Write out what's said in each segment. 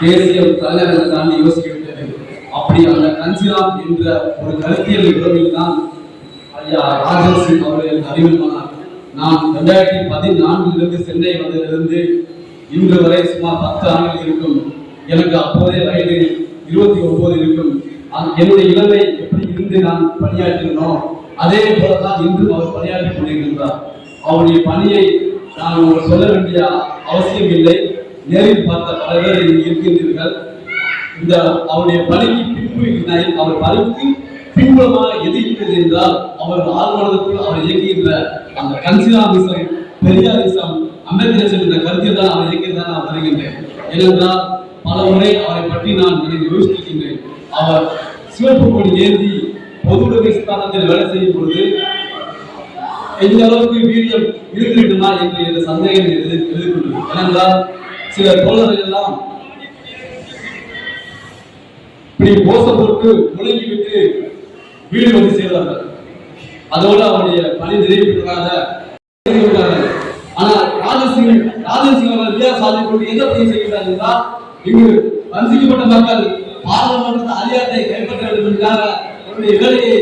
தேசிய தலைவர்களை தாண்டி யோசிக்க விட்டது அப்படி அந்த கன்சிராம் என்ற ஒரு கருத்தியல் உறவில் தான் ஐயா ராஜன் சிங் அவர்கள் அறிமுகமானார் நான் ரெண்டாயிரத்தி பதினான்கிலிருந்து சென்னை வந்ததிலிருந்து இன்று வரை சுமார் பத்து ஆண்டுகள் இருக்கும். எனக்கு அப்போதே வயது இருபத்தி ஒன்பது இருக்கும். என்னுடைய இளமை எப்படி இருந்து நான் பணியாற்றினோ அதே போலதான் இன்றும் அவர் பணியாற்றி கொண்டிருக்கின்றார். அவருடைய பணியை நான் உங்களுக்கு சொல்ல வேண்டிய அவசியம் இல்லை. நேரில் பார்த்த பல பேர் இருக்கின்றீர்கள். இந்த அவருடைய பணிக்கு பின்பு அவர் பணிக்கு பின்புலமாக எது இருக்கிறது என்றால் அவர் ஆழ்மனதுக்குள் அவர் இயக்குகின்ற அந்த கன்சிலாமிசம் பெரியாரிசம் அம்பேத்கரிசம் என்ற கருத்தில் தான் அவர் இயக்கியதான் நான் வருகின்றேன் ஏனென்றால் பல முறை அவரை பற்றி நான் நினைவு யோசிக்கின்றேன் அவர் சிவப்பு கொடி ஏந்தி பொது உடைமை ஸ்தானத்தில் வேலை செய்யும் பொழுது எந்த அளவுக்கு வீரியம் இருந்துவிட்டுமா என்று சந்தேகம் எது எதிர்கொண்டது ஏனென்றால் சில தோழர்கள் எல்லாம் இப்படி கோஷம் போட்டு முழங்கி விட்டு வீடு வந்து சேர்ந்தார்கள். அதோடு அவருடைய பணி நிறைவு பெற்றதாக ஆனால் ராஜசிங் ராஜசிங் அவர்கள் விழா சாதி கொண்டு எந்த பணி செய்கிறார் என்றால் இங்கு வஞ்சிக்கப்பட்ட மக்கள் பாராளுமன்ற அதிகாரத்தை கைப்பற்ற வேண்டும் என்றால் அவருடைய வேலையை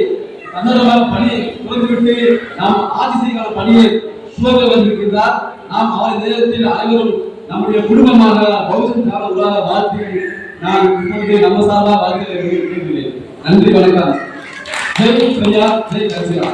தன்னரமாக பணியை துறந்துவிட்டு நாம் ஆட்சி செய்கிற பணியை சுமக்க வந்திருக்கின்றார். நாம் அவரை நேரத்தில் அனைவரும் நம்முடைய குடும்பமாக பகுஜன் கால உலக வாழ்த்தி நான் இப்பொழுது நம்ம சார்பாக வாழ்த்து நன்றி வணக்கம். ஜெய் பிரியா ஜெய் கசிரா